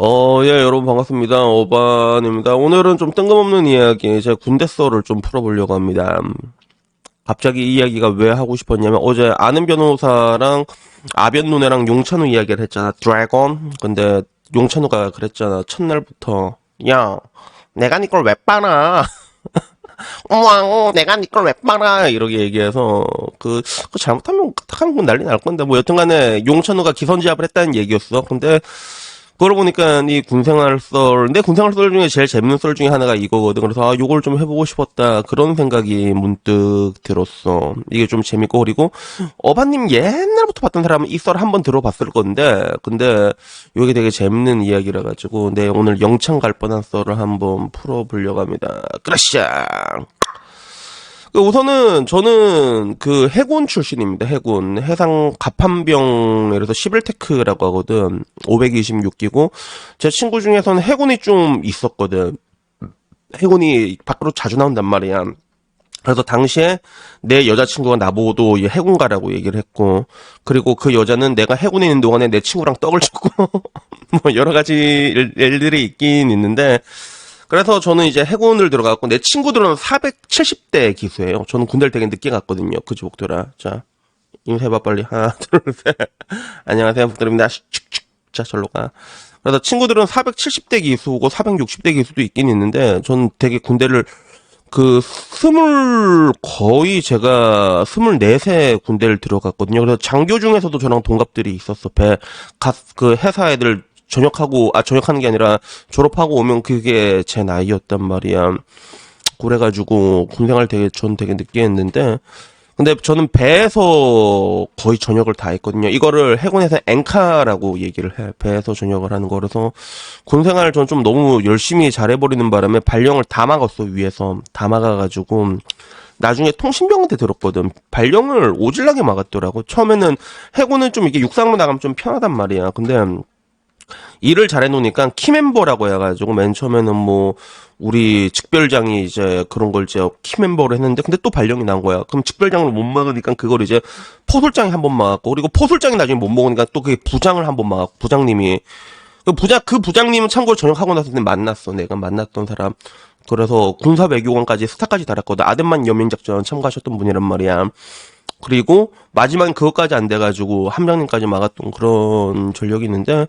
어, 예, 여러분 반갑습니다. 오반입니다. 오늘은 좀 뜬금없는 이야기, 제 군대 썰을 좀 풀어보려고 합니다. 갑자기 이 이야기가 왜 하고 싶었냐면, 어제 아는 변호사랑 아변 누네랑 용찬우 이야기를 했잖아. 드래곤? 근데 용찬우가 그랬잖아. 첫날부터. 야, 내가 니걸 왜 빨아? 우왕, 내가 니걸 왜 빨아? 이렇게 얘기해서, 그, 그 잘못하면, 하면 뭐 난리 날 건데, 뭐 여튼간에 용찬우가 기선제압을 했다는 얘기였어. 근데, 그러고 보니까 이 군생활 썰, 내 군생활 썰 중에 제일 재밌는 썰 중에 하나가 이거거든. 그래서 아, 요걸 좀 해보고 싶었다. 그런 생각이 문득 들었어. 이게 좀 재밌고, 그리고 어바님 옛날부터 봤던 사람은 이 썰 한 번 들어봤을 건데, 근데 이게 되게 재밌는 이야기라 가지고, 내 오늘 영창 갈 뻔한 썰을 한번 풀어보려고 합니다. 그라시아! 그 우선은 저는 그 해군 출신입니다. 해군 해상 갑판병에서 11테크라고 하거든. 526기고 제 친구 중에서는 해군이 좀 있었거든. 해군이 밖으로 자주 나온단 말이야. 그래서 당시에 내 여자친구가 나보고도 이 해군 가라고 얘기를 했고, 그리고 그 여자는 내가 해군에 있는 동안에 내 친구랑 떡을 쳤고, 뭐 여러 가지 일- 일들이 있긴 있는데, 그래서 저는 이제 해군을 들어갔고 내 친구들은 470대 기수예요. 저는 군대를 되게 늦게 갔거든요. 그지 복돌아. 자 인사해봐 빨리 하나 둘 셋. 안녕하세요 복돌입니다. 슉슉슉. 자 절로 가. 그래서 친구들은 470대 기수고 460대 기수도 있긴 있는데 저는 되게 군대를 그 스물 거의 제가 스물네 군대를 들어갔거든요. 그래서 장교 중에서도 저랑 동갑들이 있었어. 배그 회사 애들 전역하고 아 전역하는 게 아니라 졸업하고 오면 그게 제 나이였단 말이야. 그래가지고 군생활 되게 전 되게 늦게 했는데 근데 저는 배에서 거의 전역을 다 했거든요. 이거를 해군에서 앵카라고 얘기를 해. 배에서 전역을 하는 거라서 군생활을 전 좀 너무 열심히 잘해버리는 바람에 발령을 다 막았어 위에서 다 막아가지고 나중에 통신병한테 들었거든. 발령을 오질나게 막았더라고. 처음에는 해군은 좀 이게 육상으로 나가면 좀 편하단 말이야. 근데 일을 잘해놓으니까 키멤버라고 해가지고 맨 처음에는 뭐 우리 직별장이 이제 그런 걸 이제 키멤버로 했는데 근데 또 발령이 난 거야. 그럼 직별장을 못 막으니까 그걸 이제 포술장이 한 번 막았고 그리고 포술장이 나중에 못 먹으니까 또 그게 부장을 한 번 막았고 부장님이 그 부장 그 부장님은 참고로 전역하고 나서 만났어. 내가 만났던 사람. 그래서 군사 외교관까지 스타까지 달았거든. 아덴만 여민 작전 참가하셨던 분이란 말이야. 그리고 마지막 그것까지 안 돼가지고 함장님까지 막았던 그런 전력이 있는데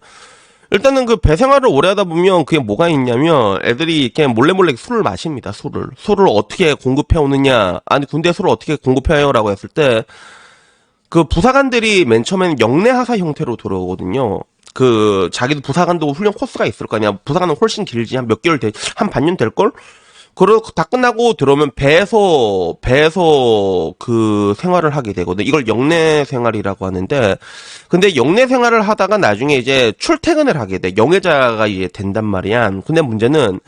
일단은 그 배 생활을 오래 하다 보면 그게 뭐가 있냐면 애들이 이렇게 몰래 몰래 술을 마십니다. 술을 술을 어떻게 공급해 오느냐 아니 군대 술을 어떻게 공급해요 라고 했을 때 그 부사관들이 맨 처음에는 영내 하사 형태로 들어오거든요. 그 자기도 부사관도 훈련 코스가 있을 거 아니야. 부사관은 훨씬 길지 한 몇 개월 돼, 한 반년 될 걸. 그리고 다 끝나고 들어오면 배에서 배에서 그 생활을 하게 되거든. 이걸 영내 생활이라고 하는데, 근데 영내 생활을 하다가 나중에 이제 출퇴근을 하게 돼. 영해자가 이제 된단 말이야. 근데 문제는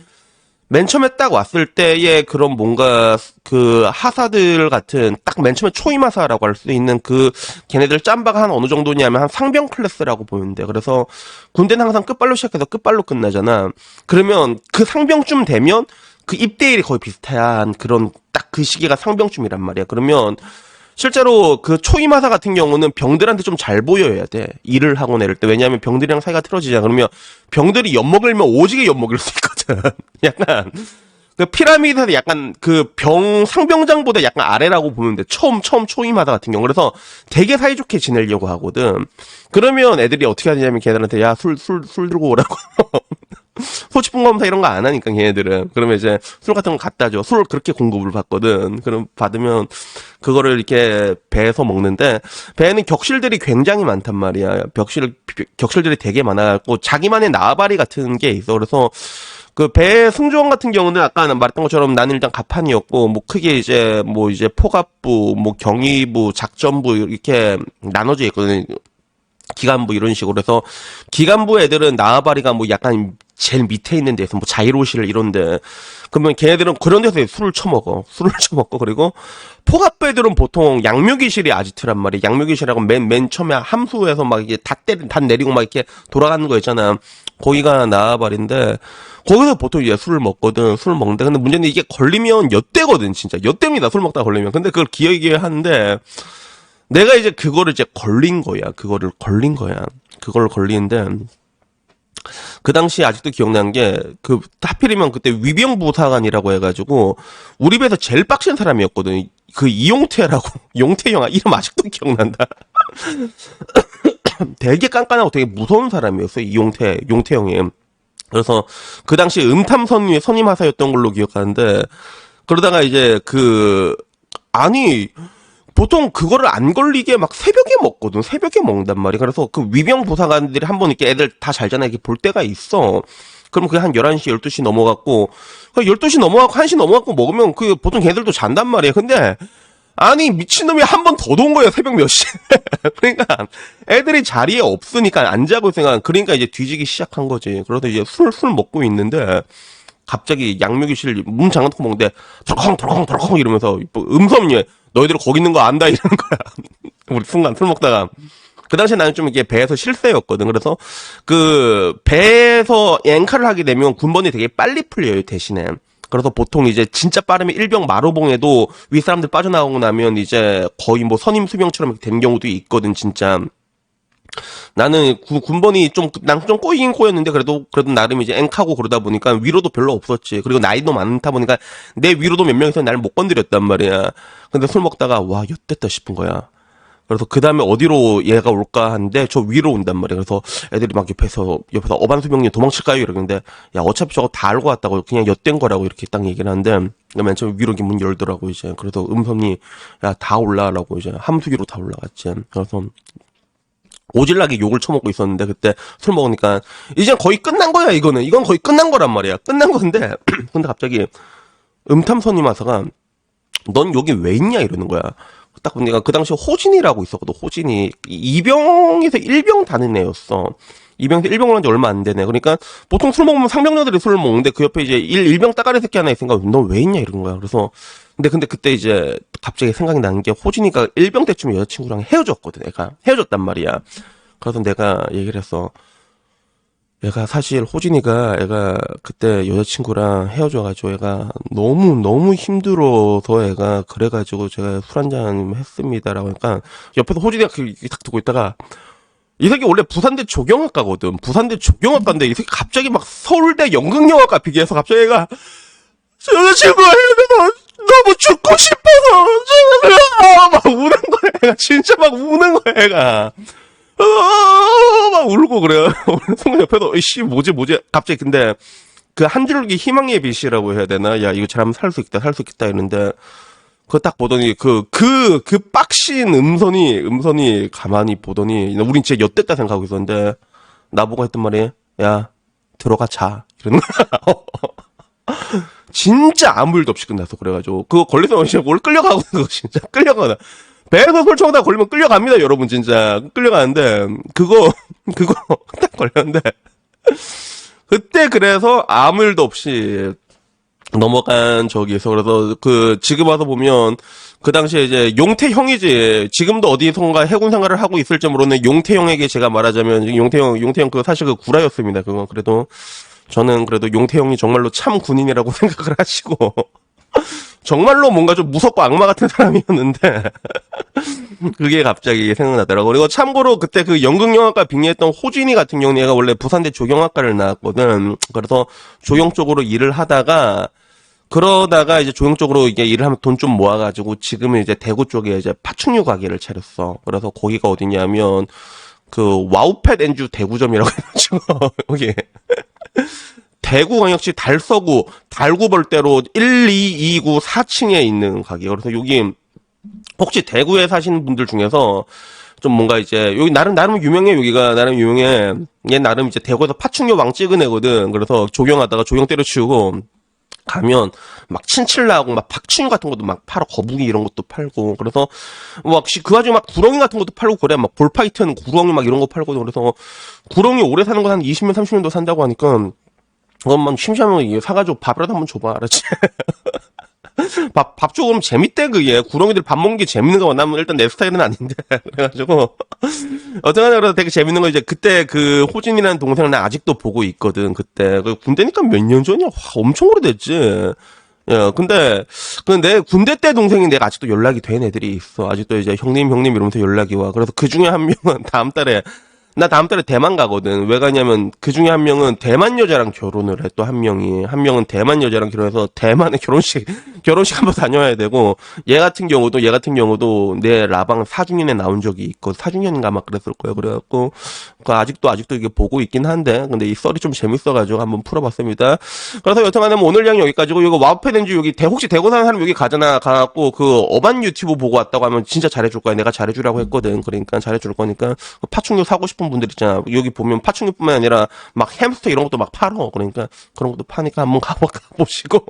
맨 처음에 딱 왔을 때의 그런 뭔가 그 하사들 같은 딱 맨 처음에 초임하사라고 할 수 있는 그 걔네들 짬바가 한 어느 정도냐면 한 상병 클래스라고 돼. 그래서 군대는 항상 끝발로 시작해서 끝발로 끝나잖아. 그러면 그 상병쯤 되면 그 입대일이 거의 비슷한 그런 딱 그 시기가 상병쯤이란 말이야. 그러면 실제로 그 초임하사 같은 경우는 병들한테 좀 잘 보여야 돼. 일을 하고 내릴 때. 왜냐하면 병들이랑 사이가 틀어지잖아. 그러면 병들이 엿먹으면 오지게 엿먹일 수 있거든. 약간. 그 피라미드에서 약간 그 병, 상병장보다 약간 아래라고 보면 돼. 처음, 처음 초임하다 같은 경우. 그래서 되게 사이좋게 지내려고 하거든. 그러면 애들이 어떻게 하냐면 걔들한테 야, 술, 술, 술 들고 오라고. 소치품 검사 이런 거 안 하니까 걔네들은 그러면 이제 술 같은 거 갖다 줘. 술 그렇게 공급을 받거든. 그럼 받으면 그거를 이렇게 배에서 먹는데 배에는 격실들이 굉장히 많단 말이야. 격실 격실들이 되게 많아갖고 자기만의 나발이 같은 게 있어. 그래서 그배 승조원 같은 경우는 아까 말했던 것처럼 나는 일단 갑판이었고 뭐 크게 이제 뭐 이제 포갑부, 뭐 경위부, 작전부 이렇게 나눠져 있거든. 기간부 이런 식으로 해서 기간부 애들은 나와바리가 뭐 약간 제일 밑에 있는 데서 뭐 자이로실 이런데. 그러면 걔네들은 그런 데서 술을 처먹어. 술을 처먹고 그리고 포갑부 애들은 보통 양묘기실이 아지트란 말이야 양묘기실하고 맨 맨 처음에 함수에서 막 이게 다 때리 다 내리고 막 이렇게 돌아가는 거 있잖아. 거기가 나와바리인데 거기서 보통 이제 술을 먹거든 술을 먹는데. 근데 문제는 이게 걸리면 엿대거든 진짜. 엿대입니다. 술 먹다 걸리면. 근데 그걸 기억이 하는데 내가 이제 그거를 이제 걸린 거야. 그거를 걸린 거야. 그걸 걸리는데 그 당시 아직도 기억나는 게, 그, 하필이면 그때 위병부사관이라고 해가지고, 우리 배에서 제일 빡센 사람이었거든. 그 이용태라고, 용태 형아, 이름 아직도 기억난다. 되게 깐깐하고 되게 무서운 사람이었어요. 이용태, 용태 형이. 그래서 그 당시 음탐선위의 선임하사였던 걸로 기억하는데, 그러다가 이제 그, 아니, 보통 그거를 안 걸리게 막 새벽에 먹거든. 새벽에 먹는단 말이야. 그래서 그 위병 보사관들이 한 번 이렇게 애들 다 잘잖아. 이렇게 볼 때가 있어. 그럼 그게 한 11시, 12시 넘어갔고, 그 12시 넘어가고 1시 넘어가고 먹으면 그 보통 걔들도 잔단 말이야. 근데, 아니, 미친놈이 한 번더돈 거야. 새벽 몇 시에. 그러니까, 애들이 자리에 없으니까 안 자고 있으니까, 그러니까 이제 뒤지기 시작한 거지. 그러다 이제 술, 술 먹고 있는데, 갑자기 양묘기실 문 잠가놓고 먹는데 덜컹 덜컹 덜컹 이러면서 뭐 음성이 너희들 거기 있는 거 안다 이러는 거야. 우리 순간 술 먹다가 그 당시에 나는 좀 이게 배에서 실세였거든. 그래서 그 배에서 앵카를 하게 되면 군번이 되게 빨리 풀려요 대신에. 그래서 보통 이제 진짜 빠르면 일병 마로봉에도 윗사람들 빠져나오고 나면 이제 거의 뭐 선임 수병처럼 된 경우도 있거든 진짜. 나는 구- 군번이 좀, 난좀 꼬이긴 꼬였는데, 그래도, 그래도 나름 이제 앵카고 그러다 보니까 위로도 별로 없었지. 그리고 나이도 많다 보니까 내 위로도 몇 명이서 나를 못 건드렸단 말이야. 근데 술 먹다가, 와, 엿됐다 싶은 거야. 그래서 그 다음에 어디로 얘가 올까 하는데 저 위로 온단 말이야. 그래서 애들이 막 옆에서, 옆에서 어반수병님 도망칠까요? 이러는데, 야, 어차피 저거 다 알고 왔다고 그냥 엿된 거라고 이렇게 딱 얘기를 하는데, 맨 처음 위로 문 열더라고, 이제. 그래서 음성이, 야, 다 올라라고 이제 함수기로 다 올라갔지. 그래서 오질나게 욕을 처먹고 있었는데 그때 술 먹으니까 이제 거의 끝난 거야 이거는. 이건 거의 끝난 거란 말이야. 끝난 건데 근데 갑자기 음탐선임 와서가 넌 여기 왜 있냐 이러는 거야. 딱 보니까 그 당시 호진이라고 있었거든 호진이. 이병에서 일병 다는 애였어. 이병에서 일병을 한 지 얼마 안 되네. 그러니까 보통 술 먹으면 상병녀들이 술을 먹는데 그 옆에 이제 일, 일병 따가리 새끼 하나 있으니까 넌 왜 있냐 이러는 거야. 그래서 근데 근데 그때 이제 갑자기 생각이 나는 게 호진이가 일병 때쯤에 여자친구랑 헤어졌거든 애가. 헤어졌단 말이야. 그래서 내가 얘기를 했어 얘가 사실 호진이가 애가 그때 여자친구랑 헤어져가지고 애가 너무 너무 힘들어서 애가 그래가지고 제가 술 한잔 했습니다라고 하니까 옆에서 호진이가 그딱 듣고 있다가 이 새끼 원래 부산대 조경학과거든. 부산대 조경학과인데 이 새끼 갑자기 막 서울대 연극영화과 비교해서 갑자기 얘가 여자친구가 헤어져서 너무 죽고 싶어서 지금 막 우는 거야 애가 진짜 막 우는 거야 애가 아, 막 울고 그래요. 순간 옆에서 이씨 뭐지 뭐지 갑자기 근데 그 한 줄기 희망의 빛이라고 해야 되나? 야 이거 잘하면 살 수 있다 살 수 있다 이러는데 그거 딱 보더니 그 그 그 빡신 음선이 음선이 가만히 보더니 우린 진짜 엿됐다 생각하고 있었는데 나보고 했던 말이 야 들어가 자 이러는 거야. 진짜 아무 일도 없이 끝났어 그래가지고 그거 걸려서 뭘 끌려가고 그거 진짜. 끌려가다 배에서 솔총다 걸리면 끌려갑니다 여러분 진짜. 끌려가는데 그거 그거 딱 걸렸는데. 그때 그래서 아무 일도 없이 넘어간 적이 있어. 그래서 그 지금 와서 보면 그 당시에 이제 용태 형이지. 지금도 어디선가 해군 생활을 하고 있을지 모르는 용태 형에게 제가 말하자면 용태 형 용태 형 그 사실 그 구라였습니다. 그거 그래도 저는 그래도 용태 형이 정말로 참 군인이라고 생각을 하시고 정말로 뭔가 좀 무섭고 악마 같은 사람이었는데 그게 갑자기 생각나더라고. 그리고 참고로 그때 그 연극영화과 빙의했던 호진이 같은 경우는 얘가 원래 부산대 조경학과를 나왔거든. 그래서 조경 쪽으로 일을 하다가 그러다가 이제 조경 쪽으로 이게 일을 하면 돈 좀 모아가지고 지금은 이제 대구 쪽에 이제 파충류 가게를 차렸어. 그래서 거기가 어디냐면 그 와우팻 엔주 대구점이라고 해가지고 여기 대구광역시 달서구 달구벌대로 1, 2, 2, 9, 4층에 있는 가게. 그래서 여기 혹시 대구에 사시는 분들 중에서 좀 뭔가 이제 여기 나름 나름 유명해 여기가 나름 유명해. 얘 나름 이제 대구에서 파충류 왕 찍은 애거든. 그래서 조경하다가 조경 때려치우고 가면 막 친칠나고 막 박충 같은 것도 막 팔아 거북이 이런 것도 팔고. 그래서 막그 와중에 막 구렁이 같은 것도 팔고 그래. 막 볼파이트는 구렁이 막 이런 거 팔고. 그래서 구렁이 오래 사는 건 한 20년 30년도 산다고 하니까 그것만 심심하면 사가지고 밥이라도 한번 줘봐. 알았지? 밥, 밥 그러면 재밌대, 그게. 구렁이들 밥 먹는 게 재밌는 거. 나는 일단 내 스타일은 아닌데. 그래가지고. 어쨌거나 그래서 되게 재밌는 거 이제 그때 그 호진이라는 동생을 나 아직도 보고 있거든, 그때. 그 군대니까 몇 년 전이야? 와, 엄청 오래됐지. 야, 근데, 근데 군대 때 동생이 내가 아직도 연락이 된 애들이 있어. 아직도 이제 형님, 형님 이러면서 연락이 와. 그래서 그 중에 한 명은 다음 달에 나 다음 달에 대만 가거든. 왜 가냐면 그 중에 한 명은 대만 여자랑 결혼을 해. 또 한 명이 한 명은 대만 여자랑 결혼해서 대만에 결혼식 결혼식 한번 다녀야 되고 얘 같은 경우도 얘 같은 경우도 내 라방 4주년에 나온 적이 있고 4주년인가 막 그랬을 거예요. 그래갖고 그 아직도 아직도 이게 보고 있긴 한데 근데 이 썰이 좀 재밌어가지고 한번 풀어봤습니다. 그래서 여튼간에 뭐 오늘 양 여기까지고 이거 와우패든지 여기 대 혹시 대구 사는 사람 여기 가잖아 가갖고 그 어반 유튜브 보고 왔다고 하면 진짜 잘해줄 거야. 내가 잘해주라고 했거든. 그러니까 잘해줄 거니까 그 파충류 사고 싶은 분들 있잖아. 여기 보면 파충류뿐만 아니라 막 햄스터 이런 것도 막 팔어. 그러니까 그런 것도 파니까 한번 가보 가보시고.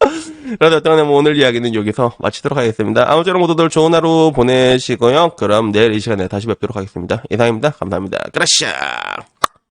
그래서 일단은 뭐 오늘 이야기는 여기서 마치도록 하겠습니다. 아무쪼록 모두들 좋은 하루 보내시고요. 그럼 내일 이 시간에 다시 뵙도록 하겠습니다. 이상입니다. 감사합니다. 그라시아.